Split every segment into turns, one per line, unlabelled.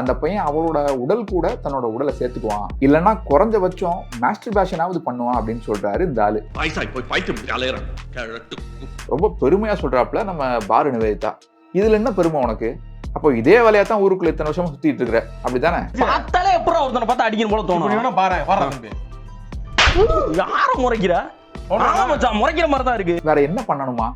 அந்த பையன் அவளோட உடல் கூட தன்னோட உடலை சேர்த்துக்குவான். இல்லைன்னா குறைஞ்சபட்சம் மாஸ்டர் பேஷனாவது பண்ணுவான் அப்படின்னு சொல்றாரு இந்த ஆளு ரொம்ப பெருமையா சொல்றாப்புல நம்ம பாரு நிவேதிதா இதுல என்ன பெருமை உனக்கு? அப்போ இதே வேலையா தான் ஊருக்குள்ள இத்தனை வருஷமா சுத்திட்டு இருக்கிற. அப்படிதானே
பார்த்தாலே எப்பறம் ஒருத்தனை பார்த்தா அடிக்கணும் போல தோணும்.
பாரு
யார முறைக்கிற? முறைக்கிற மாதிரி தான் இருக்கு.
வேற என்ன பண்ணணுமா?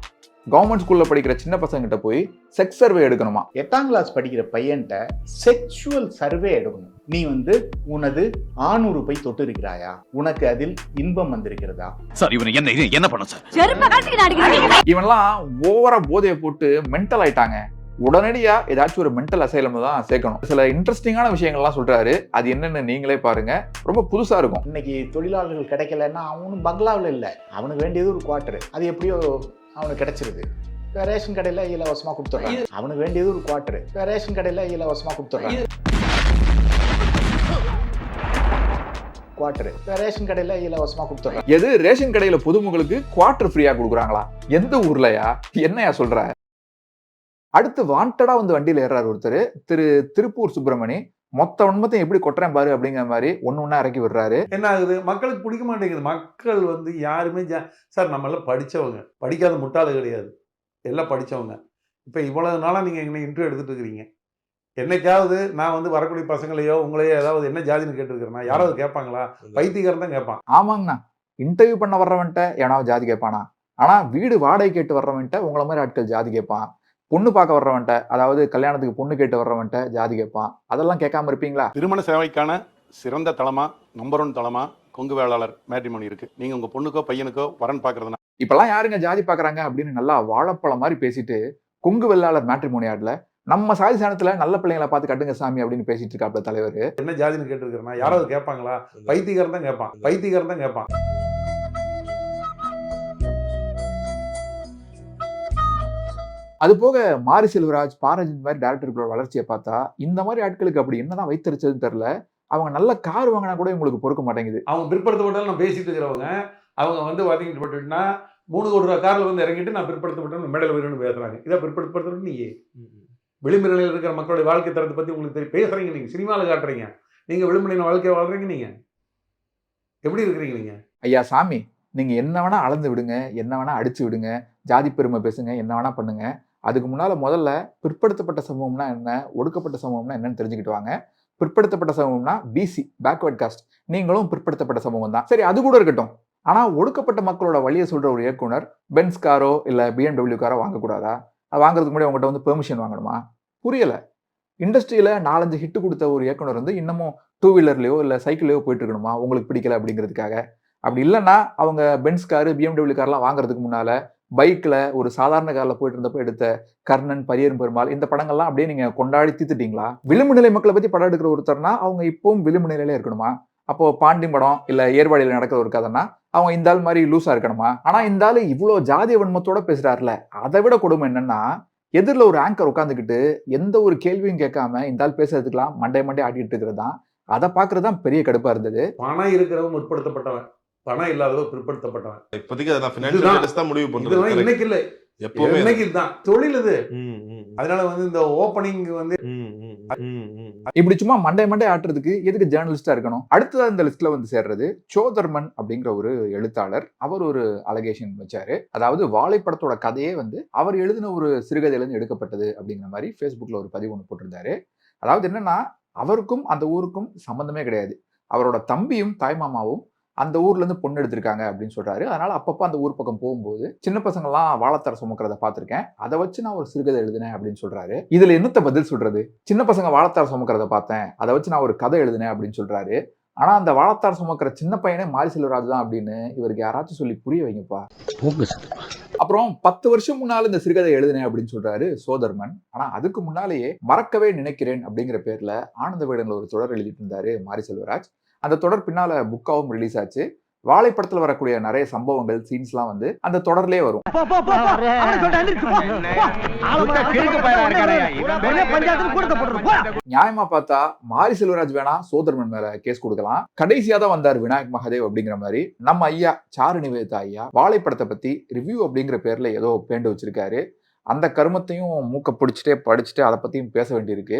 கவர்மெண்ட் ஸ்கூல்ல படிக்கிற சின்ன பசங்க கிட்ட போய் செக்ஸ் சர்வே எடுக்கணுமா?
எட்டாம் கிளாஸ் படிக்கிற பையன்ட்ட செக்ஷுவல் சர்வே எடுக்கணும். நீ வந்து உனது ஆணுறு போய் தொட்டு இருக்கிறாயா உனக்கு அதில் இன்பம் வந்திருக்கிறதா?
சார் இவனை என்ன என்ன பண்ண சார்?
இவன்லாம் ஓவரா போதையை போட்டு மென்டல் ஆயிட்டாங்க. உடனடியா ஏதாச்சும் ஒரு மென்டல் அசைலம் தான் சேர்க்கணும். சில இன்ட்ரெஸ்டிங்கான விஷயங்கள்லாம் சொல்றாரு. அது என்னன்னு நீங்களே பாருங்க. ரொம்ப புதுசா இருக்கும்.
இன்னைக்கு தொழிலாளர்கள் கிடைக்கலன்னா அவனும் பங்களாவில் இல்லை. அவனுக்கு வேண்டியது ஒரு குவார்ட்டர் அது எப்படியோ அவனுக்கு கிடைச்சிருது. ரேஷன் கடையில் இலவசமாக கொடுத்துட்றாங்க அவனுக்கு வேண்டியது ஒரு குவார்ட்டர் ரேஷன் கடையில் இலவசமாக கொடுத்துட்றாங்க குவார்ட்டர் இப்ப ரேஷன் கடையில் இலவசமாக கொடுத்துட்றாங்க
எது ரேஷன் கடையில பொதுமக்களுக்கு குவார்டர் ஃப்ரீயா கொடுக்குறாங்களா? எந்த ஊர்லயா? என்னையா சொல்ற? அடுத்து வாண்டடா வந்து வண்டியில ஏறாரு ஒருத்தர். திரு திருப்பூர் சுப்பிரமணி. மொத்த உண்மத்தையும் எப்படி கொட்டுறேன் பாரு அப்படிங்கிற மாதிரி ஒண்ணு ஒண்ணா இறக்கி விடுறாரு.
என்ன ஆகுது? மக்களுக்கு பிடிக்க மாட்டேங்குது. மக்கள் வந்து யாருமே ஜா- சார் நம்ம எல்லாம் படிச்சவங்க. படிக்காத முட்டாளு கிடையாது. எல்லாம் படிச்சவங்க. இப்போ இவ்வளவு நாளா நீங்க என்ன இன்டர்வியூ எடுத்துட்டு இருக்கிறீங்க. என்னைக்காவது நான் வந்து வரக்கூடிய பசங்களையோ உங்களையோ ஏதாவது என்ன ஜாதின்னு கேட்டிருக்கிறேன்னா யாராவது கேட்பாங்களா? பைத்தியக்காரன் தான் கேட்பான்.
ஆமாங்கண்ணா. இன்டர்வியூ பண்ண வர்றவன்ட்ட எவனாவது ஜாதி கேட்பானா? ஆனா வீடு வாடகை கேட்டு வர்றவன்ட்ட உங்கள மாதிரி ஆட்கள் ஜாதி கேட்பான். பொண்ணு பார்க்க வர்றவன்ட்ட அதாவது கல்யாணத்துக்கு பொண்ணு கேட்டு வர்றவன்ட்ட ஜாதி கேட்பான். அதெல்லாம் கேட்காம இருப்பீங்களா?
திருமண சேவைக்கான சிறந்த தளமா நம்பர் ஒன் தளமா கொங்கு வேளாளர் மேட்ரிமோனி இருக்கு. நீங்க உங்க பொண்ணுக்கோ பையனுக்கோ வரன் பாக்குறதுனா
இப்பெல்லாம் யாருங்க ஜாதி பார்க்கறாங்க அப்படின்னு நல்லா வாழைப்பழம் மாதிரி பேசிட்டு கொங்கு வெள்ளாளர் மேட்ரிமோனியாட்ல நம்ம சாதி சாணத்துல நல்ல பிள்ளைங்களை பார்த்து கட்டுங்க சாமி அப்படின்னு பேசிட்டு இருக்காப்ல தலைவர்.
என்ன ஜாதின்னு கேட்டிருக்கிறேன்னா யாராவது கேட்பாங்களா? பைத்தியக்காரன் தான் கேட்பான். பைத்தியக்காரன் தான் கேட்பான்.
அது போக மாரி செல்வராஜ் பாரஜித் மாதிரி டேரக்டர்களோட வளர்ச்சியை பார்த்தா இந்த மாதிரி ஆட்களுக்கு அப்படி என்னதான் வைத்தறிச்சதுன்னு தெரியல. அவங்க நல்ல கார் வாங்கினா கூட இவங்களுக்கு பொறுக்க மாட்டேங்குது.
அவங்க பிற்படுத்தப்பட்டாலும் நான் பேசிட்டு இருக்கிறவங்க அவங்க வந்து பார்த்தீங்கன்னா மூணு கோடி ரூபா காரில் வந்து இறங்கிட்டு நான் பிற்படுத்தப்பட்ட மேடல் வேணும்னு பேசுறாங்க. இதை பிற்படுத்தப்படுறது நீ விளிம்பு இருக்கிற மக்களுடைய வாழ்க்கை தரத்தை பற்றி உங்களுக்கு தெரியும். பேசுறீங்க நீங்கள் சினிமாவில் காட்டுறீங்க. நீங்கள் விளிம்பு வாழ்க்கையை வாழ்றீங்க நீங்கள் எப்படி இருக்கிறீங்க நீங்கள்
ஐயா சாமி நீங்க என்ன வேணா அளந்து விடுங்க என்ன வேணா அடிச்சு விடுங்க ஜாதி பெருமை பேசுங்க என்ன வேணா பண்ணுங்க. அதுக்கு முன்னால் முதல்ல பிற்படுத்தப்பட்ட சமூகம்னா என்ன? ஒடுக்கப்பட்ட சமூகம்னா என்னன்னு தெரிஞ்சுக்கிட்டு வாங்க. பிற்படுத்தப்பட்ட சமூகம்னா பிசி பேக்வர்ட் காஸ்ட் நீங்களும் பிற்படுத்தப்பட்ட சமூகம் தான். சரி அது கூட இருக்கட்டும். ஆனால் ஒடுக்கப்பட்ட மக்களோட வழியை சொல்கிற ஒரு இயக்குனர் பென்ஸ் காரோ இல்லை பிஎம்டபிள்யூ காரோ வாங்கக்கூடாதா? அது வாங்குறதுக்கு முன்னாடி உங்கள்கிட்ட வந்து பெர்மிஷன் வாங்கணுமா? புரியலை. இண்டஸ்ட்ரியில் நாலஞ்சு ஹிட்டு கொடுத்த ஒரு இயக்குனர் வந்து இன்னமும் டூ வீலர்லையோ இல்லை சைக்கிள்லயோ போயிட்டு இருக்கணுமா உங்களுக்கு பிடிக்கல அப்படிங்கிறதுக்காக. அப்படி இல்லைன்னா அவங்க பென்ஸ் காரு பிஎம்டபிள்யூ கார்லாம் வாங்குறதுக்கு முன்னால் பைக்ல ஒரு சாதாரண கார்ல போயிட்டு இருந்தப்ப எடுத்த கர்ணன் பரியரும் பெருமாள் இந்த படங்கள்லாம் அப்படியே நீங்க கொண்டாடி தீத்துட்டீங்களா விளிம்பு நிலை மக்களை பத்தி படம் எடுக்கிற ஒருத்தர்னா அவங்க இப்பவும் விளிம்பு நிலையில இருக்கணுமா? அப்போ பாண்டி படம் இல்ல ஏர்வாடியில நடக்கிற ஒரு கதைன்னா அவங்க இந்த ஆள் மாதிரி லூசா இருக்கணுமா? ஆனா இந்த ஆளு இவ்வளவு ஜாதிய வன்மத்தோட பேசுறாருல அதை விட கொடுமை என்னன்னா எதிரில் ஒரு ஆங்கர் உட்காந்துக்கிட்டு எந்த ஒரு கேள்வியும் கேட்காம இந்த ஆள் பேசுறதுக்கெல்லாம் மண்டே மண்டே ஆடிட்டு இருக்கிறது தான். அதை பார்க்கறது தான் பெரிய கடுப்பா இருந்தது.
பணம் இருக்கிறவன் முற்படுத்தப்பட்டவன். பணம் இல்லாதவன் பிற்படுத்தப்பட்டவன்.
இப்போதைக்கு அதை நான் தான் முடிவு பண்றேன்
இன்னைக்கு இல்லை.
எப்பவுமே
இன்னைக்கு இதுதான். தொழில் இது. அதனால வந்து இந்த ஓப்பனிங் வந்து.
இப்படி சும்மா மண்டை மண்டை ஆட்டுறதுக்கு எதுக்கு ஜேர்னலிஸ்டா இருக்கணும்? அடுத்ததா இந்த லிஸ்ட்ல வந்து சேர்றது சோதர்மன் அப்படிங்கிற ஒரு எழுத்தாளர். அவர் ஒரு அலகேஷன் வச்சாரு. அதாவது வாழைப்படத்தோட கதையே வந்து அவர் எழுதின ஒரு சிறுகதையில இருந்து எடுக்கப்பட்டது அப்படிங்கிற மாதிரி ஃபேஸ்புக்ல ஒரு பதிவு ஒன்று போட்டிருந்தாரு. அதாவது என்னன்னா அவருக்கும் அந்த ஊருக்கும் சம்பந்தமே கிடையாது. அவரோட தம்பியும் தாய்மாமாவும் அந்த ஊர்ல இருந்து பொண்ணு எடுத்திருக்காங்க அப்படின்னு சொல்றாரு. அதனால அப்பப்போ அந்த ஊர் பக்கம் போகும்போது சின்ன பசங்கள்லாம் வாழைத்தர சுமக்கிறத பார்த்திருக்கேன். அதை வச்சு நான் ஒரு சிறுகதை எழுதினேன் அப்படின்னு சொல்றாரு. இதுல என்னத்த பதில் சொல்றது? சின்ன பசங்க வாழைத்தார் சுமக்கிறத பார்த்தேன். அதை வச்சு நான் ஒரு கதை எழுதினேன் அப்படின்னு சொல்றாரு. ஆனா அந்த வாழைத்தார் சுமக்கிற சின்ன பையனே மாரி செல்வராஜ் தான் அப்படின்னு இவருக்கு யாராச்சும் சொல்லி புரிய வைங்கப்பா. அப்புறம் பத்து வருஷம் முன்னால இந்த சிறுகதை எழுதினேன் அப்படின்னு சொல்றாரு சோதர்மன். ஆனா அதுக்கு முன்னாலேயே மறக்கவே நினைக்கிறேன் அப்படிங்கிற பேர்ல ஆனந்த வேடன்ல ஒரு தொடர் எழுதிட்டு இருந்தாரு மாரி செல்வராஜ். அந்த தொடர் பின்னால புக்காவும் ரிலீஸ் ஆச்சு. வாழைப்படத்துல வரக்கூடிய நிறைய சம்பவங்கள் சீன்ஸ்லாம் வந்து அந்த தொடர்லயே வரும். நியாயமா பார்த்தா மாரி செல்வராஜ் வேணா சோதர்மன் மேல கேஸ் கொடுக்கலாம். கடைசியா தான் வந்தார் விநாயக் மகாதேவ் அப்படிங்கிற மாதிரி. நம்ம ஐயா சாரு நிவேதா ஐயா வாழைப்படத்தை பத்தி ரிவ்யூ அப்படிங்கிற பேர்ல ஏதோ பேண்டு வச்சிருக்காரு. அந்த கருமத்தையும் மூக்க பிடிச்சிட்டே படிச்சுட்டு அதை பத்தியும் பேச வேண்டியிருக்கு.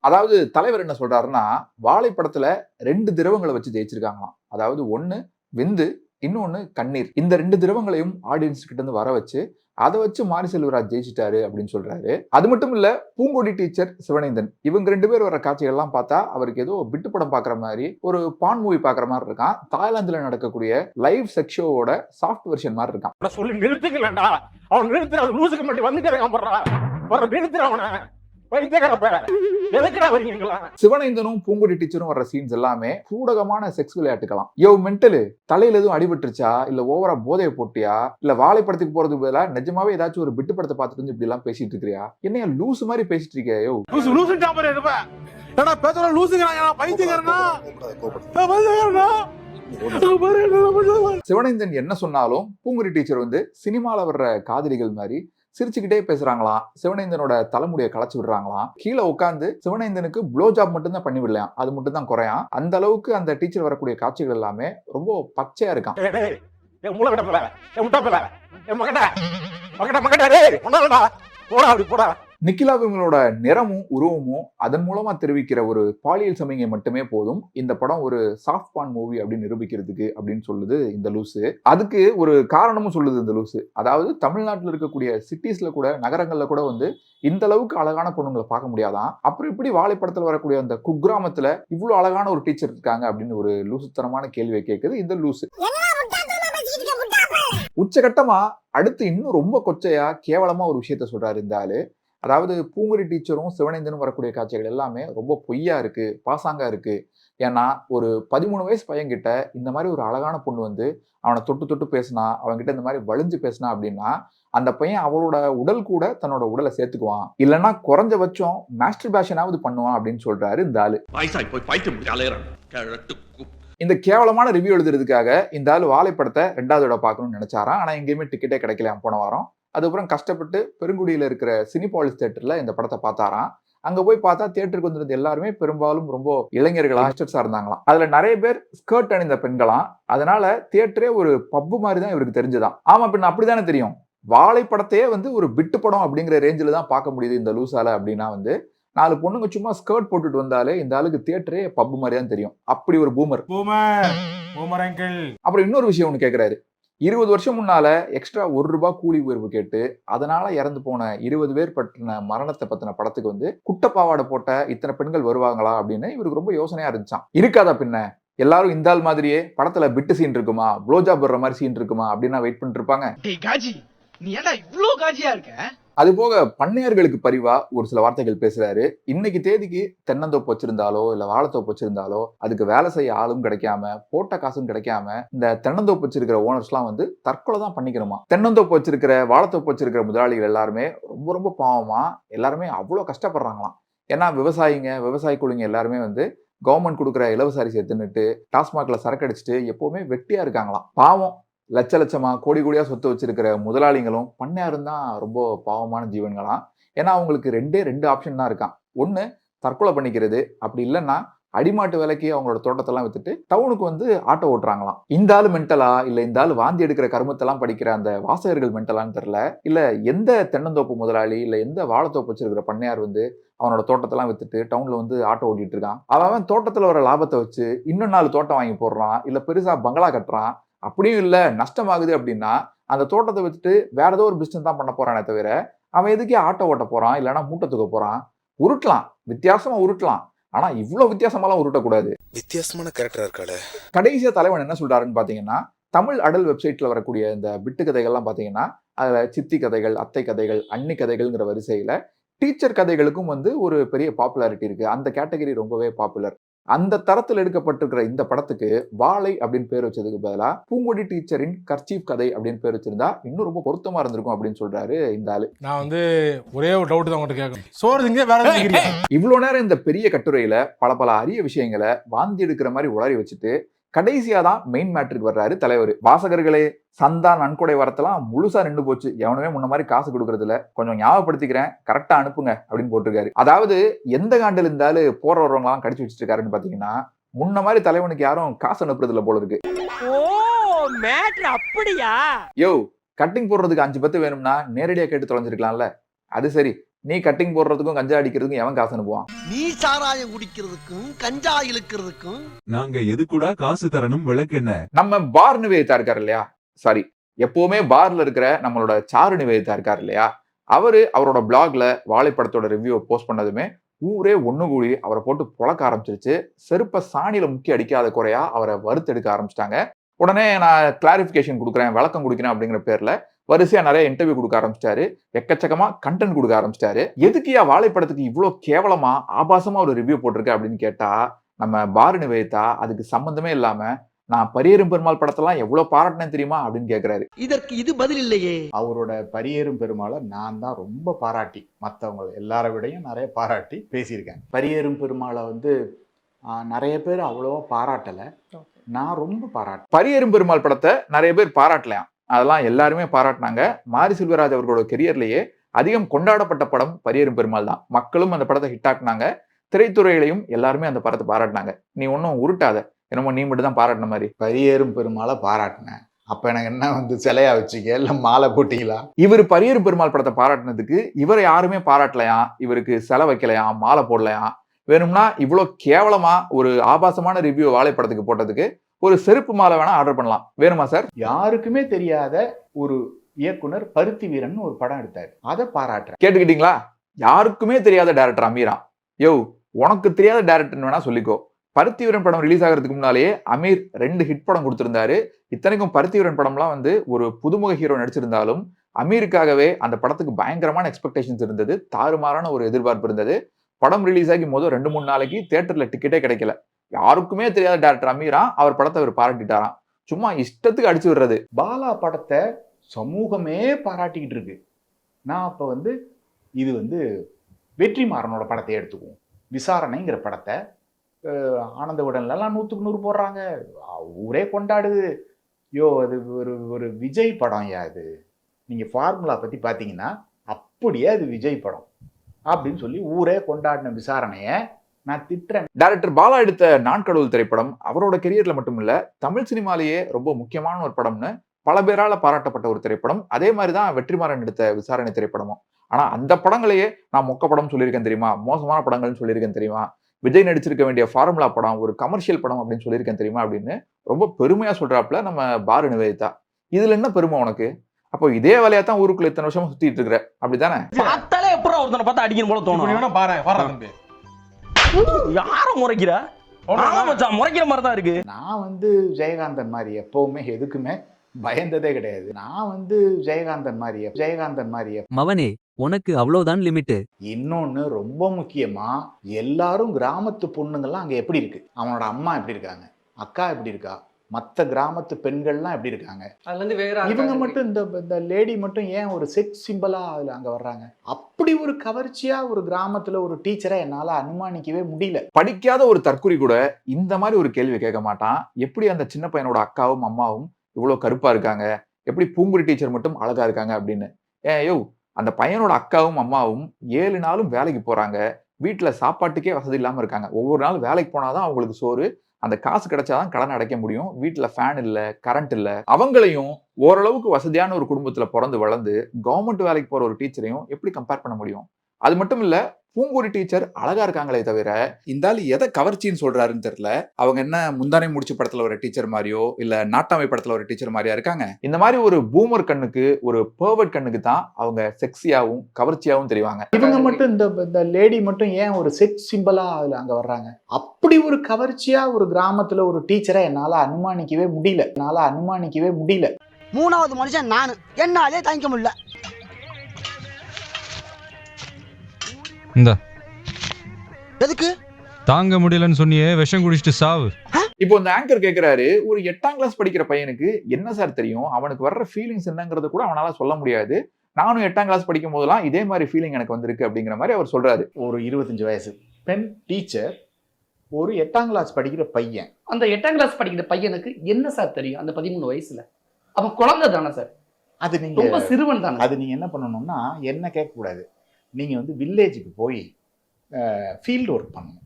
அதாவது தலைவர் என்ன சொல்றாருன்னா வாழை படத்துல ரெண்டு திரவங்களை வச்சு ஜெயிச்சிருக்காங்களாம். அதாவது ஒண்ணு விந்து இன்னொன்னு கண்ணீர். இந்த ரெண்டு திரவங்களையும் ஆடியன்ஸ் கிட்ட இருந்து வர வச்சு அதை வச்சு மாரி செல்வராஜ் ஜெயிச்சிட்டாரு அப்படின்னு சொல்றாரு. அது மட்டும் இல்ல பூங்கொடி டீச்சர் சிவனேந்தன் இவங்க ரெண்டு பேர் வர காட்சிகள்லாம் பார்த்தா அவருக்கு ஏதோ விட்டு படம் பாக்குற மாதிரி ஒரு பான் மூவி பாக்குற மாதிரி இருக்கான். தாய்லாந்துல நடக்கக்கூடிய லைவ் செக்ஷோவோட சாஃப்ட் வெர்ஷன் மாதிரி இருக்கான்.
சொல்லி நிறுத்துக்கலடா அவன் நிறுத்துற லூசுக்கு மட்டும் வந்துட்டே இருக்கான்
சிவனேந்தனும் பூங்குடி டீச்சரும் வர்ற சீன்ஸ் எல்லாமே சூடகமான செக்ஸ் விளையாட்டுக்கலாம். யோ மென்டலு தலையில எதுவும் அடிபட்டுருச்சா? இல்ல ஓவரா போதையை போட்டியா? இல்ல வாழைப்படத்துக்கு போறதுக்கு பதிலா நிஜமாவே ஏதாச்சும் ஒரு பிட்டு படத்தை பார்த்துட்டு வந்து இப்படி எல்லாம் பேசிட்டு இருக்கிறியா? என்னைய லூசு மாதிரி பேசிட்டு இருக்கியா யோ?
லூசு லூசு டாப்பர் இருப்ப ஏடா பேசுற? லூசுங்கறாங்க பைத்தியக்காரனா? பைத்தியக்காரனா?
சிவனேந்தன் என்ன சொன்னாலும் பூங்குடி டீச்சர் வந்து சினிமால வர்ற காதலிகள் மாதிரி சிரிச்சுக்கிட்டே பேசுறாங்களாம். சிவனேந்தனோட தலைமுடியை களைச்சு விடுறாங்களாம். கீழே உட்காந்து சிவனேந்தனுக்கு ப்ளோ ஜாப் மட்டும்தான் பண்ணி விடலாம் அது மட்டும் தான் குறையாம். அந்த அளவுக்கு அந்த டீச்சர் வரக்கூடிய காட்சிகள் எல்லாமே ரொம்ப பச்சையா இருக்கான்
என் போடா அப்படி போடா.
நிக்கிலா விமலோட நிறமும் உருவமும் அதன் மூலமா தெரிவிக்கிற ஒரு பாலியல் சமிகை மட்டுமே போதும். இந்த படம் ஒரு சாஃப்ட் பான் மூவி அப்படின்னு நிரூபிக்கிறதுக்கு அப்படின்னு சொல்லுது இந்த லூசு. அதுக்கு ஒரு காரணமும் சொல்லுது இந்த லூஸு அதாவது தமிழ்நாட்டில் இருக்கக்கூடிய சிட்டிஸ்ல கூட நகரங்கள்ல கூட வந்து இந்த அளவுக்கு அழகான பொண்ணுங்களை பார்க்க முடியாதான். அப்புறம் இப்படி வாழைப்படத்தில் வரக்கூடிய அந்த குக்கிராமத்துல இவ்வளவு அழகான ஒரு டீச்சர் இருக்காங்க அப்படின்னு ஒரு லூசுத்தனமான கேள்வியை கேட்குது இந்த லூஸு உச்சகட்டமா அடுத்து இன்னும் ரொம்ப கொச்சையா கேவலமா ஒரு விஷயத்த சொல்றாரு இந்த ஆளு. அதாவது பூங்குடி டீச்சரும் சிவனேந்தனும் வரக்கூடிய காட்சிகள் எல்லாமே ரொம்ப பொய்யா இருக்கு பாசாங்கா இருக்கு. ஏன்னா ஒரு பதிமூணு வயசு பையன்கிட்ட இந்த மாதிரி ஒரு அழகான பொண்ணு வந்து அவனை தொட்டு தொட்டு பேசினா அவன்கிட்ட இந்த மாதிரி வலிஞ்சு பேசினா அப்படின்னா அந்த பையன் அவளோட உடல் கூட தன்னோட உடலை சேர்த்துக்குவான். இல்லைன்னா குறைஞ்சபட்சம் மாஸ்டர் பேஷனாவது பண்ணுவான் அப்படின்னு சொல்றாரு இந்த ஆளு. இந்த கேவலமான ரிவ்யூ எழுதுறதுக்காக இந்த ஆள் வாழைப்படத்தை ரெண்டாவது தடவை பார்க்கணும்னு நினைச்சாராம். ஆனா எங்கேயுமே டிக்கெட்டே கிடைக்கலையாம். போன வாரம் அதுக்கப்புறம் கஷ்டப்பட்டு பெருங்குடியில இருக்கிற சினிபாலிஸ் தேட்டர்ல இந்த படத்தை பார்த்தாராம். அங்க போய் பார்த்தா தியேட்டருக்கு வந்திருந்த எல்லாருமே பெரும்பாலும் ரொம்ப இளைஞர்களா ஆக்டர்ஸா இருந்தாங்களாம். அதுல நிறைய பேர் ஸ்கர்ட் அணிந்த பெண்களாம். அதனால தியேட்டரே ஒரு பப்பு மாதிரி தான் இவருக்கு தெரிஞ்சுதான். ஆமா பின்ன அப்படிதானே தெரியும்? வாழைப்படத்தையே வந்து ஒரு பிட்டு படம் அப்படிங்கிற ரேஞ்சில் தான் பார்க்க முடியுது இந்த லூசால அப்படின்னா வந்து நாலு பொண்ணுங்க சும்மா ஸ்கர்ட் போட்டுட்டு வந்தாலே இந்த ஆளுக்கு தியேட்டரே பப்பு மாதிரி தான் தெரியும். அப்படி ஒரு பூமர்
பூமர்
அப்புறம் இன்னொரு விஷயம் ஒன்று கேட்குறாரு இருபது வருஷம் முன்னால எக்ஸ்ட்ரா ஒரு ரூபாய் கூலி உயர்வு கேட்டு அதனால இறந்து போன இருபது பேர் பற்றின மரணத்தை பத்தின படத்துக்கு வந்து குட்டப்பாவாடை போட்ட இத்தனை பெண்கள் வருவாங்களா அப்படின்னு இவருக்கு ரொம்ப யோசனையா இருந்துச்சான் இருக்காதா பின்ன? எல்லாரும் இந்த ஆள் மாதிரியே படத்துல பிட்டு சீன் இருக்குமா? ப்ளோஜாப் வர்ற மாதிரி சீன் இருக்குமா? அப்படின்னு வெயிட் பண்ணிட்டு இருப்பாங்க. அது போக பண்ணையார்களுக்கு பரிவா ஒரு சில வார்த்தைகள் பேசுறாரு. இன்னைக்கு தேதிக்கு தென்னந்தோப்பு வச்சிருந்தாலோ இல்ல வாழைத்தோப்பு வச்சிருந்தாலோ அதுக்கு வேலை செய்ய ஆளும் கிடைக்காம போட்ட காசும் கிடைக்காம இந்த தென்னந்தோப்பு வச்சிருக்கிற ஓனர்ஸ்லாம் வந்து தற்கொலை தான் பண்ணிக்கணுமா? தென்னந்தோப்பு வச்சிருக்கிற வாழைத்தோப்பு வச்சிருக்கிற முதலாளிகள் எல்லாருமே ரொம்ப ரொம்ப பாவமா எல்லாருமே அவ்வளோ கஷ்டப்படுறாங்களாம். ஏன்னா விவசாயிங்க விவசாய குழுங்க எல்லாருமே வந்து கவர்மெண்ட் கொடுக்குற இலவச அரிசியை தின்னுட்டு டாஸ்மாக்ல சரக்கு அடிச்சுட்டு எப்பவுமே வெட்டியா இருக்காங்களாம். பாவம். லட்ச லட்சமா கோடி கோடியா சொத்து வச்சிருக்கிற முதலாளிகளும் பண்ணையாரும் தான் ரொம்ப பாவமான ஜீவன்களாம் ஏன்னா அவங்களுக்கு ரெண்டே ரெண்டு ஆப்ஷன் தான் இருக்கான். ஒன்று தற்கொலை பண்ணிக்கிறது. அப்படி இல்லைன்னா அடிமாட்டு விலைக்கு அவங்களோட தோட்டத்தெல்லாம் வித்துட்டு டவுனுக்கு வந்து ஆட்டோ ஓட்டுறாங்களாம். இந்த ஆள் மென்டலா இல்ல இந்த ஆள் வாந்தி எடுக்கிற கருமத்தெல்லாம் படிக்கிற அந்த வாசகர்கள் மென்டலான்னு தெரியல. இல்ல எந்த தென்னந்தோப்பு முதலாளி இல்ல எந்த வாழைத்தோப்பு வச்சிருக்கிற பண்ணையார் வந்து அவனோட தோட்டத்தெல்லாம் வித்துட்டு டவுன்ல வந்து ஆட்டோ ஓட்டிட்டு இருக்கான். அவன் அவன் தோட்டத்துல வர லாபத்தை வச்சு இன்னும் நாலு தோட்டம் வாங்கி போடுறான். இல்ல பெருசா பங்களா கட்டுறான். அப்படியும் இல்ல நஷ்டமாகுது அப்படின்னா அந்த தோட்டத்தை வித்துட்டு வேற ஏதோ ஒரு பிசினஸ் தான் பண்ண போறானே தவிர அவன் எதுக்கே ஆட்டோ ஓட்ட போறான் இல்லைன்னா மூட்டை தூக்க போறான் உருட்டலாம். வித்தியாசமா உருட்டலாம். ஆனா இவ்வளவு வித்தியாசமாலாம் உருட்டக்கூடாது.
வித்தியாசமான கேரக்டரா இருக்காளே.
கடைசியா தலைவன் என்ன சொல்றாருன்னு பாத்தீங்கன்னா தமிழ் அடல் வெப்சைட்ல வரக்கூடிய இந்த பிட்டு கதைகள்லாம் பாத்தீங்கன்னா அதுல சித்தி கதைகள் அத்தை கதைகள் அன்னி கதைகள்ங்கிற வரிசையில டீச்சர் கதைகளுக்கும் வந்து ஒரு பெரிய பாப்புலாரிட்டி இருக்கு. அந்த கேட்டகரி ரொம்பவே பாப்புலர் அந்த தரத்தில் எடுக்கப்பட்டிருக்கிற இந்த படத்துக்கு வாழை அப்படின்னு பேர் வச்சதுக்கு பதிலாக பூங்கொடி டீச்சரின் கர்ச்சீப் கதை அப்படின்னு பேர் வச்சிருந்தா இன்னும் ரொம்ப பொருத்தமா இருந்திருக்கும் அப்படின்னு சொல்றாரு இந்த ஆளு
நான் வந்து ஒரே ஒரு டவுட் தான் உங்கள்கிட்ட கேட்கணும் சோறு திங்க வேற?
இவ்வளோ நேரம் இந்த பெரிய கட்டுரையில பல பல அரிய விஷயங்களை வாந்தி எடுக்கிற மாதிரி உளறி வச்சுட்டு கடைசியா தான் மெயின் மேட்ருக்கு வர்றாரு தலைவர். வாசகர்களே சந்தா நன்கொடை வரத்தெல்லாம் முழுசா நின்று போச்சு. எவனுமே முன்ன மாதிரி காசு கொடுக்கறது இல்ல. கொஞ்சம் ஞாபகப்படுத்திக்கிறேன். கரெக்டா அனுப்புங்க அப்படின்னு போட்டிருக்காரு. அதாவது எந்த காண்டில் இருந்தாலும் போற வரவங்களாம் கடிச்சு வச்சுட்டு இருக்காருன்னு பாத்தீங்கன்னா முன்ன மாதிரி தலைவனுக்கு யாரும் காசு அனுப்புறது இல்ல போல இருக்கு.
அப்படியா?
யோ கட்டிங் போடுறதுக்கு அஞ்சு பத்து வேணும்னா நேரடியா கேட்டு தொலைஞ்சிருக்கலாம்ல. அது சரி. நீ கட்டிங் போடுறதுக்கும் கஞ்சா அடிக்கிறதுக்கும் எவன் காசு அனுப்புவான்?
நீ சாராயம் குடிக்கிறதுக்கும் கஞ்சா இழுக்கிறதுக்கும்.
நாங்க எது கூட காசு தரணும் விளக்கென்ன
நம்ம பார் நிவேதிதா இருக்காரு இல்லையா? சாரி எப்பவுமே பார்ல இருக்கிற நம்மளோட சாரு நிவேதிதா இருக்காரு இல்லையா? அவரு அவரோட பிளாக்ல வாழைப்படத்தோட ரிவ்யூவை போஸ்ட் பண்ணதுமே ஊரே ஒண்ணு கூடி அவரை போட்டு புழக்க ஆரம்பிச்சிருச்சு. செருப்ப சாணியில முக்கி அடிக்காத குறையா அவரை வறுத்தெடுக்க ஆரம்பிச்சிட்டாங்க. உடனே நான் கிளாரிஃபிகேஷன் கொடுக்குறேன் விளக்கம் கொடுக்குறேன் அப்படிங்கிற பேர்ல வரிசையா நிறைய இன்டர்வியூ கொடுக்க ஆரம்பிச்சிட்டாரு. எக்கச்சக்கமா கண்டென்ட் கொடுக்க ஆரம்பிச்சிட்டாரு. எதுக்குயா வாழைப்படத்துக்கு இவ்வளோ கேவலமா ஆபாசமா ஒரு ரிவ்யூ போட்டிருக்க அப்படின்னு கேட்டா நம்ம பாரு நிவேதிதா அதுக்கு சம்பந்தமே இல்லாம நான் பரியேறும் பெருமாள் படத்தெல்லாம் எவ்வளவு பாராட்டினேன் தெரியுமா அப்படின்னு கேக்குறாரு.
இதற்கு இது பதில் இல்லையே.
அவரோட பரியேறும் பெருமாளை நான் தான் ரொம்ப பாராட்டி மற்றவங்க எல்லாரை விடையும் நிறைய பாராட்டி பேசியிருக்கேன். பரியேறும் பெருமாளை வந்து ஆஹ், நிறைய பேர் அவ்வளோவா பாராட்டலை. நான் ரொம்ப பாராட்டேன்
பரியேறும் பெருமாள் படத்தை நிறைய பேர் பாராட்டலையாம். அதெல்லாம் எல்லாருமே பாராட்டினாங்க. மாரி செல்வராஜ் அவர்களோட கெரியர்லயே அதிகம் கொண்டாடப்பட்ட படம் பரியேறும் பெருமாள் தான். மக்களும் அந்த படத்தை ஹிட் ஆக்குனாங்க. திரைத்துறையிலையும் எல்லாருமே அந்த படத்தை பாராட்டினாங்க. நீ ஒன்றும் உருட்டாத. என்னமோ நீ மட்டும் தான் பாராட்டின மாதிரி.
பரியேறும் பெருமாளை பாராட்டினேன். அப்போ எனக்கு என்ன வந்து சிலையா வச்சுக்க? இல்லை மாலை போட்டிங்களா?
இவர் பரியேறும் பெருமாள் படத்தை பாராட்டினதுக்கு இவரை யாருமே பாராட்டலையாம் இவருக்கு செல வைக்கலையாம் மாலை போடலையாம் வேணும்னா இவ்வளோ கேவலமா ஒரு ஆபாசமான ரிவ்யூ வாழைப்படத்துக்கு போட்டதுக்கு ஒரு செருப்பு மாலை வேணா ஆர்டர் பண்ணலாம். வேணுமா சார்
யாருக்குமே தெரியாத ஒரு இயக்குனர் பருத்தி வீரன் ஒரு படம் எடுத்தார். அதை பாராட்டுறேன்.
கேட்டுக்கிட்டீங்களா? யாருக்குமே தெரியாத டேரக்டர் அமீரா யோ உனக்கு தெரியாத டேரக்டர் வேணா சொல்லிக்கோ. பருத்திவீரன் படம் ரிலீஸ் ஆகிறதுக்கு முன்னாலேயே அமீர் ரெண்டு ஹிட் படம் கொடுத்திருந்தாரு. இத்தனைக்கும் பருத்திவீரன் படம்லாம் வந்து ஒரு புதுமுக ஹீரோ நடிச்சிருந்தாலும் அமீருக்காகவே அந்த படத்துக்கு பயங்கரமான எக்ஸ்பெக்டேஷன்ஸ் இருந்தது. தாறுமாறான ஒரு எதிர்பார்ப்பு இருந்தது. படம் ரிலீஸ் ஆகி முதல் ரெண்டு மூணு நாளைக்கு தியேட்டர்ல டிக்கெட்டே கிடைக்கல. யாருக்குமே தெரியாத டேரக்டர் அமீரா அவர் படத்தை அவர் பாராட்டிட்டாராம். சும்மா இஷ்டத்துக்கு அடிச்சு விடுறது.
பாலா படத்தை சமூகமே பாராட்டிக்கிட்டு இருக்கு. நான் அப்போ வந்து இது வந்து வெற்றிமாறனோட படத்தை எடுத்துக்குவோம். விசாரணைங்கிற படத்தை ஆனந்த உடன்லாம் நூற்றுக்கு நூறு போடுறாங்க. ஊரே கொண்டாடுது. யோ அது ஒரு ஒரு விஜய் படம் யா அது நீங்கள் ஃபார்முலா பற்றி பார்த்தீங்கன்னா அப்படியே அது விஜய் படம். அப்படின்னு சொல்லி ஊரே கொண்டாடின விசாரணையை நான் திட்டுறேன்.
டைரக்டர் பாலா எடுத்த நான் கடவுள் திரைப்படம் அவரோட கெரியர்ல மட்டும் இல்ல தமிழ் சினிமாலேயே ரொம்ப முக்கியமான ஒரு படம்னு பல பேரால பாராட்டப்பட்ட ஒரு திரைப்படம். அதே மாதிரி தான் வெற்றிமாறன் எடுத்த விசாரணை திரைப்படமும். ஆனா அந்த படங்களையே நான் மொக்க படம் சொல்லியிருக்கேன் தெரியுமா? மோசமான படங்கள்னு சொல்லியிருக்கேன் தெரியுமா? விஜய் நடிச்சிருக்க வேண்டிய ஃபார்முலா படம் ஒரு கமர்ஷியல் படம் அப்படின்னு சொல்லியிருக்கேன் தெரியுமா அப்படின்னு ரொம்ப பெருமையா சொல்றாப்புல நம்ம பாரு நிவேதிதா. இதுல என்ன பெருமை உனக்கு? அப்போ இதே வேலையா தான் ஊருக்குள்ள இத்தனை வருஷமா சுத்திட்டு இருக்கிற? அப்படித்தானே?
பார்த்தாலே எப்பறம் ஒருத்தனை பார்த்தா அடிக்கணும் போல தோணும்.
பாரு வர தம்பி.
யார முறைக்கிற? மச்சான் முறைக்கிற மாதிரி தான் இருக்கு.
நான் வந்து ஜெயகாந்தன் மாதிரி எப்பவுமே எதுக்குமே பயந்ததே கிடையாது. நான் வந்து ஜெயகாந்தன் மாதிரி ஜெயகாந்தன் மாதிரி.
மவனே உனக்கு அவ்வளோதான் லிமிட்டு.
இன்னொன்று ரொம்ப முக்கியமா எல்லாரும் கிராமத்து பொண்ணுங்கள்லாம் அங்கே எப்படி இருக்கு? அவனோட அம்மா எப்படி இருக்காங்க? அக்கா எப்படி இருக்கா? மற்ற கிராமத்து பெண்கள்லாம் எப்படி இருக்காங்க?
அதுல இருந்து வேற
இவங்க மட்டும் இந்த இந்த லேடி மட்டும் ஏன் ஒரு செக்ஸ் சிம்பிளா அதுல அங்க வர்றாங்க? அப்படி ஒரு கவர்ச்சியா ஒரு கிராமத்துல ஒரு டீச்சரை என்னால அனுமானிக்கவே முடியல.
படிக்காத ஒரு தற்குறி கூட இந்த மாதிரி ஒரு கேள்வி கேட்க மாட்டான். எப்படி அந்த சின்ன பையனோட அக்காவும் அம்மாவும் இவ்வளவு கருப்பா இருக்காங்க? எப்படி பூங்குடி டீச்சர் மட்டும் அழகா இருக்காங்க அப்படின்னு? ஏன் யோ அந்த பையனோட அக்காவும் அம்மாவும் ஏழு நாளும் வேலைக்கு போறாங்க. வீட்டுல சாப்பாட்டுக்கே வசதி இல்லாம இருக்காங்க. ஒவ்வொரு நாள் வேலைக்கு போனாதான் அவங்களுக்கு சோறு. அந்த காசு கிடைச்சாதான் கடன் அடைக்க முடியும். வீட்டில் ஃபேன் இல்லை கரண்ட் இல்லை. அவங்களையும் ஓரளவுக்கு வசதியான ஒரு குடும்பத்தில் பிறந்து வளர்ந்து கவர்மெண்ட் வேலைக்கு போகிற ஒரு டீச்சரையும் எப்படி கம்பேர் பண்ண முடியும்? அது மட்டும் இல்லை பூங்குடி டீச்சர் அழகா இருக்காங்களே தவிர இந்த ஆள் எதை கவர்ச்சின்னு சொல்றாருன்னு தெரியல. அவங்க என்ன முந்தானை முடிச்சு படத்துல ஒரு டீச்சர் மாதிரியோ இல்ல நாட்டாமை படத்துல ஒரு டீச்சர் மாதிரியா இருக்காங்க? இந்த மாதிரி ஒரு பூமர் கண்ணுக்கு ஒரு பேர்வர்ட் கண்ணுக்கு தான் அவங்க செக்ஸியாவும் கவர்ச்சியாவும் தெரிவாங்க.
இவங்க மட்டும் இந்த இந்த லேடி மட்டும் ஏன் ஒரு செக்ஸ் சிம்பிளா அதுல அங்க வர்றாங்க? அப்படி ஒரு கவர்ச்சியா ஒரு கிராமத்துல ஒரு டீச்சரை என்னால அனுமானிக்கவே முடியல. என்னால அனுமானிக்கவே முடியல.
மூணாவது மனுஷன் நானு. என்னாலே தாங்கிக்க முடியல.
இந்தா.
எதுக்கு?
தாங்க முடியலன்னு சொன்னியே விஷம் குடிச்சிட்டு சாவு.
இப்போ இந்த ஆங்கர் கேக்குறாரு ஒரு எட்டாம் கிளாஸ் படிக்கிற பையனுக்கு என்ன சார் தெரியும்? அவனுக்கு வர்ற ஃபீலிங்ஸ் என்னங்கிறத கூட அவனால சொல்ல முடியாது. நானும் எட்டாம் கிளாஸ் படிக்கும் போதெல்லாம் இதே மாதிரி ஃபீலிங் எனக்கு வந்திருக்கு அப்படிங்கிற மாதிரி அவர் சொல்றாரு.
ஒரு இருபத்தஞ்சு வயசு. பெண் டீச்சர் ஒரு எட்டாம் கிளாஸ் படிக்கிற பையன்.
அந்த எட்டாம் கிளாஸ் படிக்கிற பையனுக்கு என்ன சார் தெரியும்? அந்த பதிமூணு வயசுல. அப்ப குழந்தை தானே சார்
அது நீங்க
ரொம்ப சிறுவன் தானே.
அது நீங்க என்ன பண்ணணும்னா என்ன கேட்கக்கூடாது. நீங்க வந்து வில்லேஜுக்கு போய் ஃபீல்டு ஒர்க் பண்ணணும்.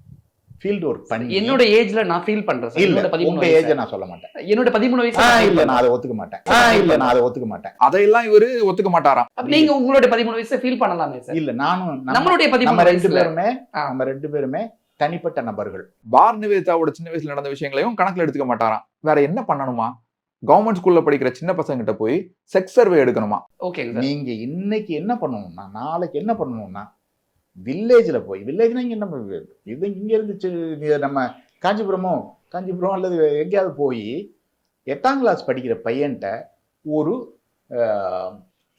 ஃபீல்டு ஒர்க் பண்ணி
என்னோட ஏஜ்ல நான் ஃபீல் பண்றேன் சார்
இல்ல உங்க ஏஜ் நான் சொல்ல மாட்டேன்.
என்னோட பதிமூணு வயசு
இல்ல. நான் அதை ஒத்துக்க மாட்டேன். இல்ல நான் அதை ஒத்துக்க மாட்டேன்.
அதையெல்லாம் இவரு ஒத்துக்க மாட்டாராம்.
அப்ப நீங்க உங்களுடைய பதிமூணு வயசு ஃபீல் பண்ணலாமே சார்
இல்ல நானும் நம்ம-
நம்மளுடைய
நம்ம
பதிமூணு
ரெண்டு பேருமே. நம்ம ரெண்டு பேருமே தனிப்பட்ட நபர்கள்.
பார் நிவேதாவோட சின்ன வயசுல நடந்த விஷயங்களையும் கணக்குல எடுத்துக்க மாட்டாராம். வேற என்ன பண்ணணுமா? கவர்மெண்ட் ஸ்கூல்ல படிக்கிற சின்ன பசங்க கிட்ட போய் செக்ஸ் சர்வே எடுக்கணுமா?
சார்
நீங்க இன்னைக்கு என்ன பண்ணணும்னா நாளைக்கு என்ன பண்ணணும்னா வில்லேஜ்ல போய் வில்லேஜ்னா இங்க நம்ம இது இங்க இருந்துச்சு நம்ம காஞ்சிபுரமோ காஞ்சிபுரம் அல்லது எங்கேயாவது போய் எட்டாம் கிளாஸ் படிக்கிற பையன்கிட்ட ஒரு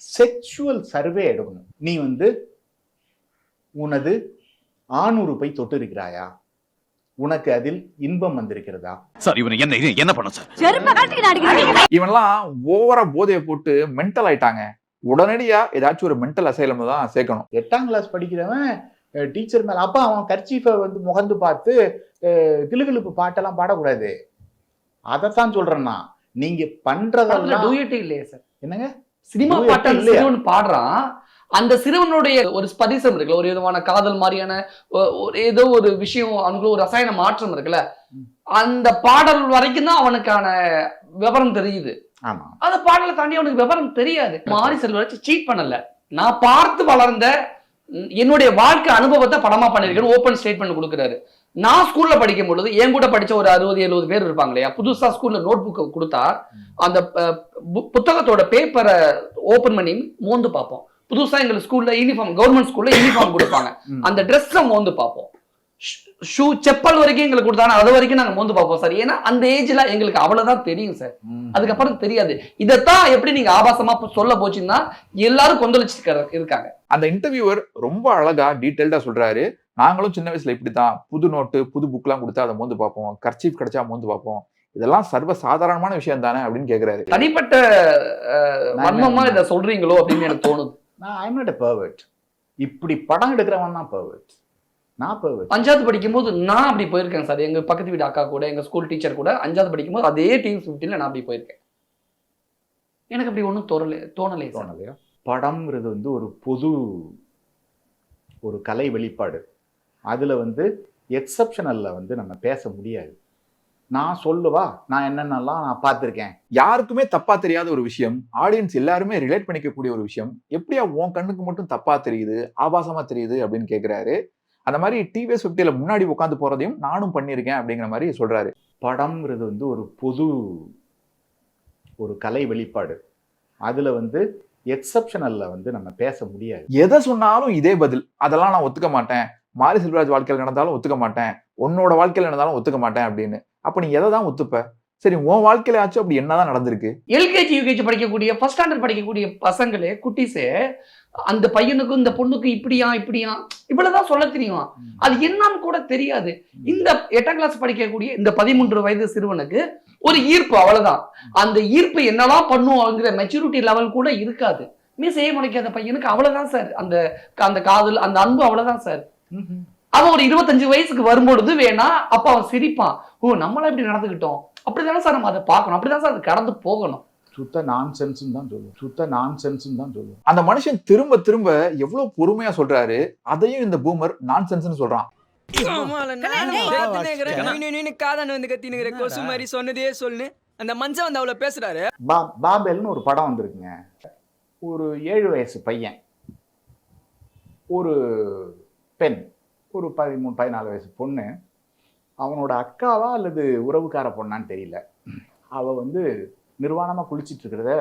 செக்ஷுவல் சர்வே எடுக்கணும். நீ வந்து உனது ஆணுறு போய் தொட்டு இருக்கிறாயா? உனக்கு அதில் இன்பம் வந்திருக்கிறதா?
சார் இவனை என்ன என்ன பண்ண சார்?
இவன்லாம் ஓவரா போதையை போட்டு மென்டல் ஆயிட்டாங்க. உடனடியா ஏதாச்சும் ஒரு மென்டல் அசைலம் தான் சேர்க்கணும்.
எட்டாம் கிளாஸ் படிக்கிறவன் டீச்சர் மேல அப்பா அவன் கர்ச்சீஃபை வந்து முகந்து பார்த்து அஹ், கிலுகிலுப்பு பாட்டெல்லாம் பாடக்கூடாது. அதைத்தான் சொல்றேன் நான் நீங்க பண்றதெல்லாம்
டூயட்டே இல்லையே சார்.
என்னங்க?
சினிமா பாட்டு பாடுறான். அந்த சிறுவனுடைய ஒரு ஸ்பதிசம் இருக்குல்ல ஒரு விதமான காதல் மாதிரியான ஒரு ஏதோ ஒரு விஷயம் அவனுக்குள்ள ஒரு ரசாயன மாற்றம் இருக்குல்ல அந்த பாடல் வரைக்கும் தான் அவனுக்கான விவரம் தெரியுது. அந்த பாடலை தாண்டி அவனுக்கு விவரம் தெரியாது. மாரி செல்வராஜ் சீட் பண்ணல. நான் பார்த்து வளர்ந்த என்னுடைய வாழ்க்கை அனுபவத்தை படமா பண்ணிருக்கேன்னு ஓப்பன் ஸ்டேட்மெண்ட் கொடுக்குறாரு. நான் ஸ்கூல்ல படிக்கும் பொழுது என் கூட படிச்ச ஒரு அறுபது எழுபது பேர் இருப்பாங்க இல்லையா? புதுசா ஸ்கூல்ல நோட் புக்கை கொடுத்தா அந்த புத்தகத்தோட பேப்பரை ஓபன் பண்ணி மோந்து பார்ப்போம். புதுசா எங்க ஸ்கூல்ல யூனிஃபார்ம் கவர்மெண்ட் ஸ்கூல்ல யூனிஃபார்ம் கொடுப்பாங்க. அந்த ட்ரெஸ்ஸை மோந்து பார்ப்போம். ஷூ செப்பல் வரைக்கும் எங்களுக்கு கொடுத்தாங்க அது வரைக்கும் நாங்க மோந்து பார்ப்போம் சார் ஏன்னா அந்த ஏஜ்ல எங்களுக்கு அவ்வளவுதான் தெரியும் சார். அதுக்கப்புறம் தெரியாது. இதைத்தான் எப்படி நீங்க ஆபாசமா சொல்ல போச்சுன்னா எல்லாரும் கொந்தளிச்சு இருக்காங்க.
அந்த இன்டர்வியூவர் ரொம்ப அழகா டீட்டெயில்டா சொல்றாரு. நாங்களும் சின்ன வயசுல இப்படித்தான். புது நோட்டு புது புக்லாம் கொடுத்தா அதை மோந்து பார்ப்போம். கர்ச்சீஃப் கிடைச்சா மோந்து பார்ப்போம். இதெல்லாம் சர்வ சாதாரணமான விஷயம் தானே அப்படின்னு கேக்குறாரு.
தனிப்பட்ட
என்ன-
இதை சொல்றீங்களோ அப்படின்னு எனக்கு தோணுது.
நான் ஐம் நாட் பர்வர்ட் இப்படி படம் எடுக்கிறவன் தான் பர்வர்ட் நான் பர்வர்ட்
அஞ்சாவது படிக்கும்போது நான் அப்படி போயிருக்கேன் சார். எங்க பக்கத்து வீட்டு அக்கா கூட எங்க ஸ்கூல் டீச்சர் கூட அஞ்சாவது படிக்கும்போது அதே டீம் ஃபிஃப்டின்ல நான் அப்படி போயிருக்கேன். எனக்கு அப்படி ஒன்றும் தோணலை தோணலை
தோணலையா? படம்ங்கிறது வந்து ஒரு பொது ஒரு கலை வெளிப்பாடு. அதுல வந்து எக்ஸப்ஷனல்ல வந்து நம்ம பேச முடியாது. நான் சொல்லுவா நான் என்னென்னலாம் நான் பார்த்துருக்கேன்.
யாருக்குமே தப்பா தெரியாத ஒரு விஷயம் ஆடியன்ஸ் எல்லாருமே ரிலேட் பண்ணிக்கக்கூடிய ஒரு விஷயம் எப்படியா உன் கண்ணுக்கு மட்டும் தப்பா தெரியுது ஆபாசமா தெரியுது அப்படின்னு கேட்குறாரு அந்த மாதிரி டிவிஎஸ் ஃபிஃப்டியில் முன்னாடி உட்காந்து போகிறதையும் நானும் பண்ணியிருக்கேன் அப்படிங்கிற மாதிரி சொல்கிறாரு
படம்ங்கிறது வந்து ஒரு பொது ஒரு கலை வெளிப்பாடு. அதில் வந்து எக்ஸப்ஷனலில் வந்து நம்ம பேச முடியாது.
எதை சொன்னாலும் இதே பதில் அதெல்லாம் நான் ஒத்துக்க மாட்டேன். மாரி செல்வராஜ் வாழ்க்கையில் நடந்தாலும் ஒத்துக்க மாட்டேன். உன்னோட வாழ்க்கையில் நடந்தாலும் ஒத்துக்க மாட்டேன் அப்படின்னு. அப்ப நீ எதை தான் ஒத்துப்ப? சரி உன் வாழ்க்கையில ஆச்சும் அப்படி என்னதான் நடந்திருக்கு?
எல்கேஜி யூகேஜி படிக்கக்கூடிய ஃபர்ஸ்ட் ஸ்டாண்டர்ட் படிக்கக்கூடிய பசங்களே குட்டீஸே அந்த பையனுக்கும் இந்த பொண்ணுக்கும் இப்படியா இப்படியா இவ்வளவுதான் சொல்ல தெரியும். அது என்னன்னு கூட தெரியாது. இந்த எட்டாம் கிளாஸ் படிக்கக்கூடிய இந்த பதிமூன்று வயது சிறுவனுக்கு ஒரு ஈர்ப்பு அவ்வளவுதான். அந்த ஈர்ப்பு என்னதான் பண்ணுவோங்கிற மெச்சூரிட்டி லெவல் கூட இருக்காது. மீசையே முளைக்காத பையனுக்கு அவ்வளவுதான் சார் அந்த அந்த காதல் அந்த அன்பு அவ்வளவுதான் சார் அவன் ஒரு இருபத்தஞ்சு வயசுக்கு வரும்பொழுது வேணா அப்ப அவன் சிரிப்பான். ஓ நம்மளா இப்படி நடந்துக்கிட்டோம். அப்படிதானே சார் நம்ம அதை பார்க்கணும். அப்படிதான் சார் அது கடந்து போகணும்.
சுத்த நான் சென்ஸ்ன்னு தான் சொல்லுவோம். சுத்த நான் சென்ஸ்ன்னு தான் சொல்லுவோம்.
அந்த மனுஷன் திரும்ப திரும்ப எவ்வளவு பொறுமையா சொல்றாரு அதையும் இந்த பூமர் நான் சொல்றான்.
காதான வந்து கத்தினுங்கிற கொசு மாதிரி சொன்னதே சொல்லு. அந்த மனுஷன் வந்து அவ்வளவு பேசுறாரு.
பா பாபேல்னு ஒரு படம் வந்திருக்குங்க. ஒரு ஏழு வயசு பையன். ஒரு பெண். ஒரு பதிமூணு பதினாலு வயசு பொண்ணு. அவனோட அக்காவா அல்லது உறவுக்கார பொண்ணான்னு தெரியல. அவ வந்து நிர்வாணமாக குளிச்சிட்டு இருக்கிறத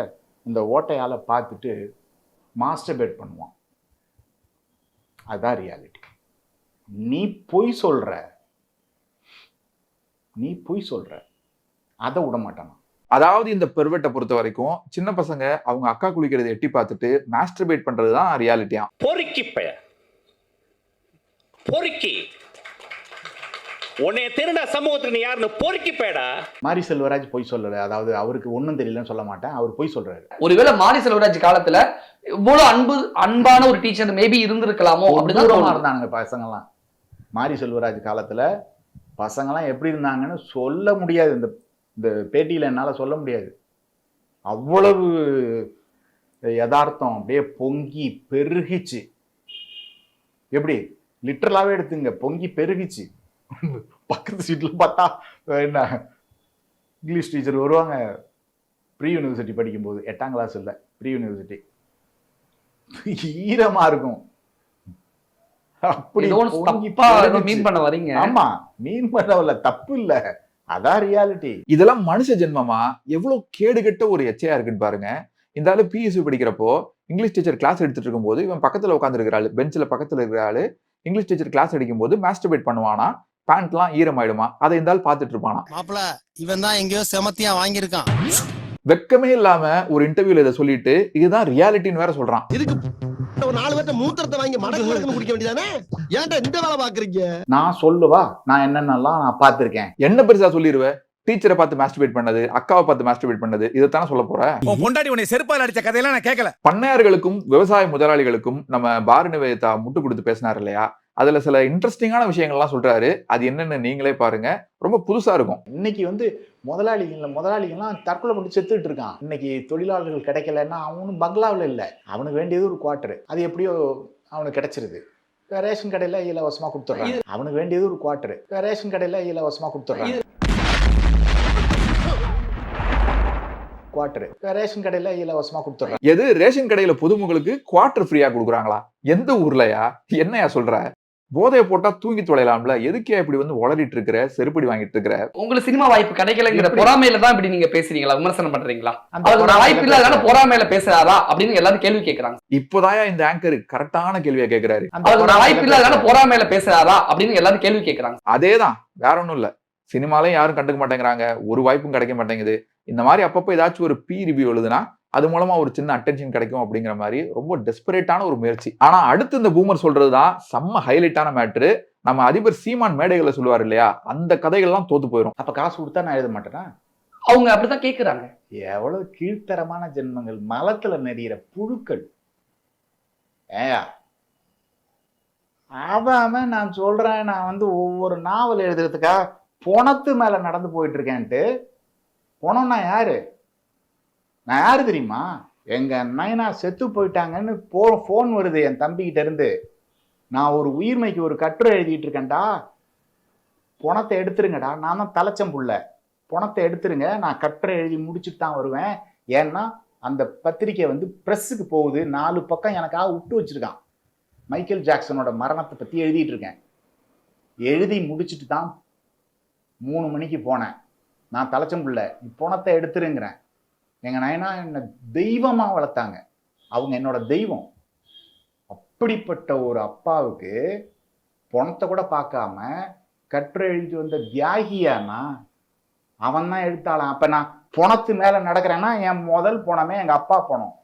இந்த ஓட்டையால் பார்த்துட்டு மாஸ்டர்பேட் பண்ணுவான். அதுதான் ரியாலிட்டி நீ பொய் சொல்ற. நீ பொய் சொல்ற. அதை விட மாட்டானா.
அதாவது இந்த பெர்வெட்டை பொறுத்த வரைக்கும் சின்ன பசங்க அவங்க அக்கா குளிக்கிறதை எட்டி பார்த்துட்டு மாஸ்டர்பேட் பண்றதுதான் ரியாலிட்டியா
பொறுக்கி பெயர் பொறுக்கி. உன்னை திருட சமூகத்துக்கு நீ யாருன்னு பொறுக்கி பேடா
மாரி செல்வராஜ் பொய் சொல்லல. அதாவது அவருக்கு ஒன்றும் தெரியலன்னு சொல்ல மாட்டேன். அவர் பொய் சொல்றாரு.
ஒருவேளை மாரி செல்வராஜ் காலத்துல இவ்வளவு அன்பு அன்பான ஒரு டீச்சர் மேபி இருந்திருக்கலாமோ? தோணுது.
இருந்தானுங்க பசங்கள்லாம். மாரி செல்வராஜ் காலத்துல பசங்கள்லாம் எப்படி இருந்தாங்கன்னு சொல்ல முடியாது. இந்த இந்த பேட்டியில என்னால சொல்ல முடியாது. அவ்வளவு யதார்த்தம் அப்படியே பொங்கி பெருகிச்சு. எப்படி? லிட்டரலாவே எடுத்துங்க. பொங்கி பெருகிச்சு. பக்கத்து சீட்டில் பார்த்தா என்ன? இங்கிலீஷ் டீச்சர் வருவாங்க. ப்ரீ யூனிவர்சிட்டி படிக்கும்போது எட்டாம் கிளாஸ் இல்லை. ப்ரீ யூனிவர்சிட்டி ஈரமா இருக்கும். அப்படி.
மீன் பண்ண வரீங்க.
ஆமா. மீன் பண்ணவில்ல. தப்பு இல்ல. அதான் ரியாலிட்டி
இதெல்லாம் மனுஷ ஜென்மமா? எவ்வளவு கேடுகெட்ட ஒரு எச்சையா இருக்குன்னு பாருங்க. இந்த ஆளு பிஎஸ்சி படிக்கிறப்போ இங்கிலீஷ் டீச்சர் கிளாஸ் எடுத்துட்டு இருக்கும்போது இவன் பக்கத்துல உட்காந்துருக்கிற ஆளு பெஞ்சில் பக்கத்துல இருக்கிற ஆளு இங்கிலீஷ் டீச்சர் கிளாஸ் அடிக்கும்போது மாஸ்டர்பேட் பண்ணுவானா? பேண்ட்லாம் ஈரமாயிடுமா? அதை இந்த ஆள் பார்த்துட்டு இருப்பானா
மாப்பிள இவன் தான் எங்கேயோ செமத்தியா வாங்கியிருக்கான்.
வெக்கமே இல்லாம ஒரு இன்டர்வியூல இதை சொல்லிட்டு இதுதான் ரியாலிட்டின்னு வேற சொல்றான்.
இதுக்கு ஒரு நாலு பேர்ட்ட மூத்திரத்தை வாங்கி மடக்கு மடக்குன்னு குடிக்க வேண்டியதானே? ஏன்டா இந்த வேலை பாக்குறீங்க
நான் சொல்லுவா நான் என்னென்னலாம் நான் பார்த்திருக்கேன்.
என்ன பெருசா சொல்லிடுவ டீச்சரை பார்த்து மாஸ்டர்பேட் பண்ணது அக்காவை பார்த்து மாஸ்டர்பேட் பண்ணது இதைத்தானே சொல்ல போற?
உன் பொண்டாட்டி உன்னை செருப்பால் அடிச்ச கதையெல்லாம் நான் கேட்கல
பண்ணையார்களுக்கும் விவசாய முதலாளிகளுக்கும் நம்ம பாரதி நிவேதா முட்டு கொடுத்து பேசினார் இல்லையா? அதுல சில இன்ட்ரெஸ்டிங்கான விஷயங்கள்லாம் சொல்றாரு. அது என்னன்னு நீங்களே பாருங்க. ரொம்ப புதுசா இருக்கும்.
இன்னைக்கு வந்து முதலாளிகள் முதலாளிகள்லாம் தற்கொலை பண்ணி செத்துட்டு இருக்கான். இன்னைக்கு தொழிலாளர்கள் கிடைக்கலன்னா அவனும் பங்களாவில் இல்லை. அவனுக்கு வேண்டியது ஒரு குவார்ட்டர் அது எப்படியோ அவனுக்கு கிடைச்சிருது. இப்ப ரேஷன் கடையில் இலவசமாக கொடுத்துட்றாங்க அவனுக்கு வேண்டியது ஒரு குவார்ட்டர் இப்ப ரேஷன் கடையில் இலவசமாக கொடுத்துட்றாங்க குவார்ட்டர் இப்ப ரேஷன் கடையில் இலவசமாக கொடுத்துட்றாங்க
எது? ரேஷன் கடையில பொதுமக்களுக்கு குவார்டர் ஃப்ரீயா கொடுக்குறாங்களா? எந்த ஊர்லயா? என்னையா சொல்ற? போதைய போட்டா தூங்கி தொலைலாம்ல எதுக்கே இப்படி வந்து உளறிட்டு இருக்கிற செருப்படி வாங்கிட்டு இருக்கிற?
உங்களுக்கு சினிமா வாய்ப்பு கிடைக்கலங்கிற? பொறாமையில தான் இப்படி நீங்க பேசுறீங்களா? விமர்சனம் பண்றீங்களா? வாய்ப்பு
பேசுறாங்க.
பொறாமையில பேசுறாரா அப்படின்னு எல்லாரும் கேள்வி கேட்கறாங்க
இப்போதாயா இந்த ஆங்கர் கரெக்டான கேள்வியை
பொறாமையில
வாய்ப்பு
பேசுறாங்க.
பொறாமையில பேசுறாரா அப்படின்னு எல்லாரும் கேள்வி கேட்கறாங்க
அதேதான். வேற ஒண்ணும் இல்ல. சினிமாலையும் யாரும் கண்டுக்க மாட்டேங்கிறாங்க. ஒரு வாய்ப்பும் கிடைக்க மாட்டேங்குது. இந்த மாதிரி அப்பப்போ ஏதாச்சும் ஒரு பி ரிவ்யூ எழுதுனா அது மூலமா ஒரு சின்ன அட்டென்ஷன் கிடைக்கும் அப்படிங்கிற மாதிரி ரொம்ப டெஸ்பரேட்டான ஒரு முயற்சி. ஆனா அடுத்து இந்த பூமர் சொல்றதுதான் செம்ம ஹைலைட்டான மேட்ரு நம்ம அதிபர் சீமான் மேடைகளை சொல்லுவார் இல்லையா? அந்த கதைகள்லாம் தோத்து போயிடும்
அப்ப காசு கொடுத்தா நான் எழுத மாட்டேனா?
அவங்க அப்படிதான் கேக்குறாங்க.
எவ்வளவு கீழ்த்தரமான ஜென்மங்கள் மலத்துல நெறிகிற புழுக்கள். ஏயா? அவன் அவன் நான் சொல்றேன் நான் வந்து ஒவ்வொரு நாவல் எழுதுறதுக்கா பொணத்து மேல நடந்து போயிட்டு இருக்கேன்ட்டு. பொணம்னா யாரு? நான் யாரு தெரியுமா? எங்கள் நைனா செத்து போயிட்டாங்கன்னு போ ஃபோன் வருது என் தம்பிக்கிட்ட இருந்து. நான் ஒரு உயிர்மைக்கு ஒரு கட்டுரை எழுதிட்டு இருக்கேன்டா பணத்தை எடுத்துருங்கடா. நான் தான் தலைச்சம்புள்ள பணத்தை எடுத்துருங்க. நான் கட்டுரை எழுதி முடிச்சுட்டு தான் வருவேன். ஏன்னா அந்த பத்திரிக்கை வந்து ப்ரெஸ்ஸுக்கு போகுது. நாலு பக்கம் எனக்காக விட்டு வச்சிருக்கான். மைக்கேல் ஜாக்சனோட மரணத்தை பற்றி எழுதிட்டு இருக்கேன் எழுதி முடிச்சுட்டு தான் மூணு மணிக்கு போனேன். நான் தலைச்சம்புள்ள பணத்தை எடுத்துருங்கிறேன். எங்கள் நயனா என்னை தெய்வமாக வளர்த்தாங்க. அவங்க என்னோட தெய்வம். அப்படிப்பட்ட ஒரு அப்பாவுக்கு பணத்தை கூட பார்க்காம கட்டுரை எழுதி வந்த தியாகியானா அவன் தான் எழுத்தாளன். அப்ப நான் பணத்து மேல நடக்கிறேன்னா என் முதல் பணமே எங்க அப்பா பணம்.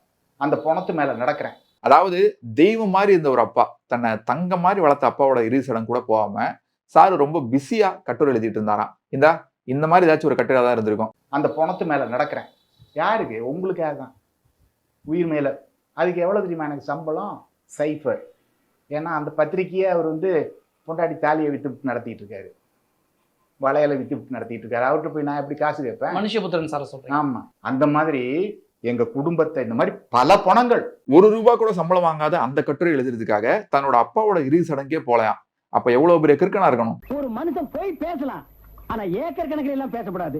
அந்த பணத்து மேல நடக்கிறேன்.
அதாவது தெய்வம் மாதிரி இருந்த ஒரு அப்பா தன்னை தங்க மாதிரி வளர்த்த அப்பாவோட இறுதி சடங்கு கூட போகாம சாரு ரொம்ப பிஸியா கட்டுரை எழுதிட்டு இருந்தாராம். இந்தா இந்த மாதிரி ஏதாச்சும் ஒரு கட்டுரை தான் இருந்திருக்கும்.
அந்த பணத்து மேல நடக்கிறேன். யாருக்கு? உங்களுக்காக தான்? உயிர் மேல. அதுக்கு எவ்வளவு தெரியுமா எனக்கு சம்பளம்? சைஃபர். ஏன்னா அந்த பத்திரிக்கையை அவர் வந்து பொண்டாடி தாலியை வித்து நடத்திட்டு இருக்காரு. வளையலை வித்து நடத்திட்டு இருக்காரு. அவர்கிட்ட போய் நான் எப்படி காசு கேட்பேன்?
மனுஷபுத்திரன் சார சொல்றேன்.
ஆமா. அந்த மாதிரி எங்க குடும்பத்தை இந்த மாதிரி பல பணங்கள்.
ஒரு ரூபா கூட சம்பளம் வாங்காத அந்த கட்டுரை எழுதுறதுக்காக தன்னோட அப்பாவோட இறுதி சடங்கே போலையாம் அப்ப எவ்வளவு பெரிய கிறுக்கனா இருக்கணும்?
ஒரு மனுஷன் போய் பேசலாம். ஆனா ஏக்கர் கணக்கில் எல்லாம் பேசக்கூடாது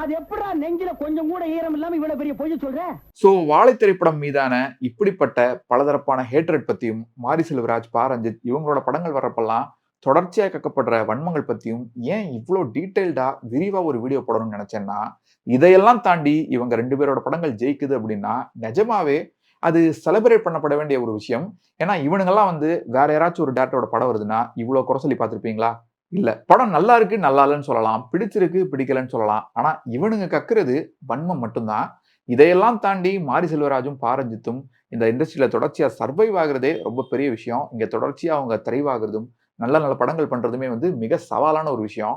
அது எப்படா நெஞ்சில கொஞ்சம் கூட ஈரம் இல்லாம இவ்வளவு பெரிய பொய்ய சொல்ற?
சோ வாழை திரைப்படம் மீதான இப்படிப்பட்ட பலதரப்பான ஹேட்ரட் பத்தியும் மாரி செல்வராஜ் பா. ரஞ்சித் இவங்களோட படங்கள் வர்றப்பெல்லாம் தொடர்ச்சியா கக்கப்படுற வன்மங்கள் பத்தியும் ஏன் இவ்வளோ டீட்டெயில்டா விரிவா ஒரு வீடியோ போடணும்னு நினைச்சேன்னா இதையெல்லாம் தாண்டி இவங்க ரெண்டு பேரோட படங்கள் ஜெயிக்குது அப்படின்னா நிஜமாவே அது செலிப்ரேட் பண்ணப்பட வேண்டிய ஒரு விஷயம். ஏன்னா இவனுங்கெல்லாம் வந்து வேற யாராச்சும் ஒரு டேரக்டரோட படம் வருதுன்னா இவ்வளோ குறை சொல்லி பார்த்துருப்பீங்களா? இல்லை. படம் நல்லா இருக்கு நல்லா இல்லைன்னு சொல்லலாம். பிடிச்சிருக்கு பிடிக்கலன்னு சொல்லலாம். ஆனால் இவனுங்க கக்குறது வன்மம் மட்டும்தான். இதையெல்லாம் தாண்டி மாரி செல்வராஜும் பாரஞ்சித்தும் இந்த இண்டஸ்ட்ரியில் தொடர்ச்சியாக சர்வைவ் ஆகுறதே ரொம்ப பெரிய விஷயம். இங்கே தொடர்ச்சியாக அவங்க தெரிவாகிறதும் நல்ல நல்ல படங்கள் பண்ணுறதுமே வந்து மிக சவாலான ஒரு விஷயம்.